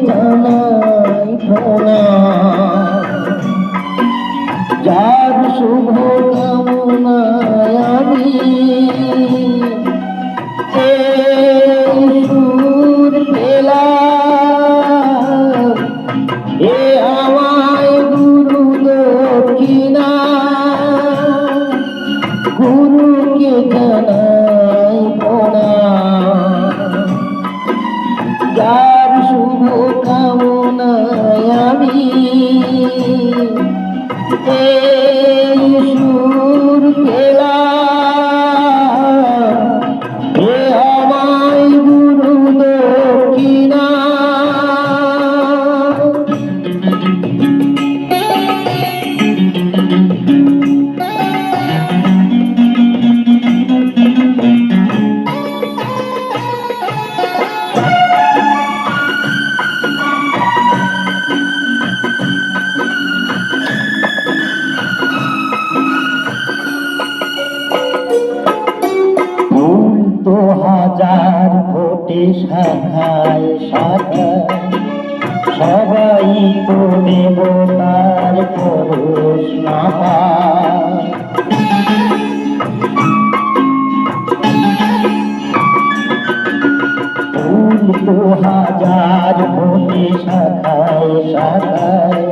জানাই যার শুভ কামনায় আমি এই হাজার কোটি শাখায় শাখায় সবাই তো দেবতার পরশ না ফুল হাজার ফোটে শাখায় শাখায়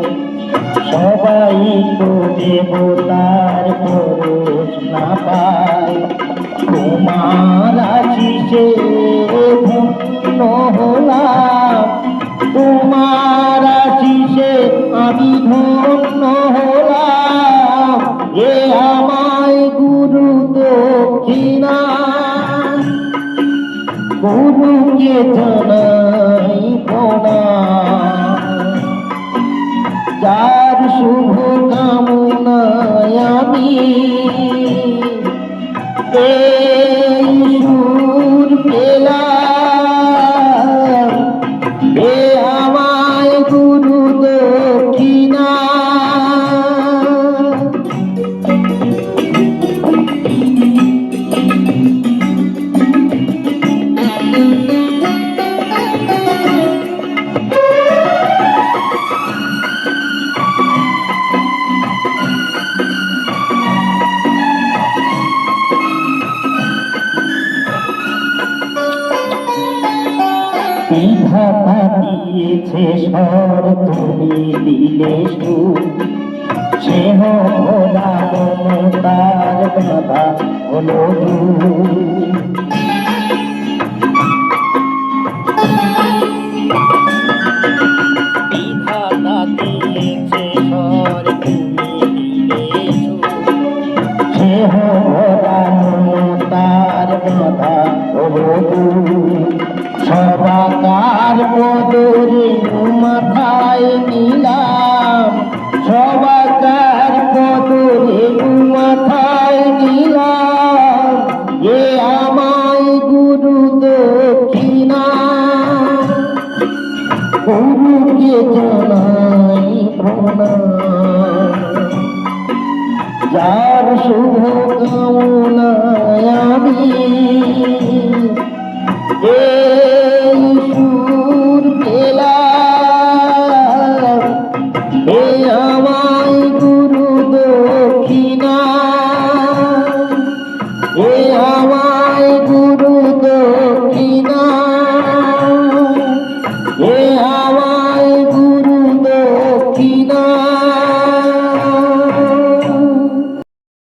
সবাই তো দেবতার পরশ না পায় তোমার আশিসে ধন্য হলাম তোমার আশিসে আমি ধন্য হলাম। এ আমায় গুরু দক্ষিণা। গুরুকে জানাই প্রণাম। যার শুভ কামনায় দিয়েছে স্বর তুমি দিলে সুর সে হলো মমতার বাধা হলো। সবাকার পদরে যার শুভ কামনায়াবি এই সুর পেলা হে আমায় গুরু দক্ষিণা হে আমায় গুরু দক্ষিণা হে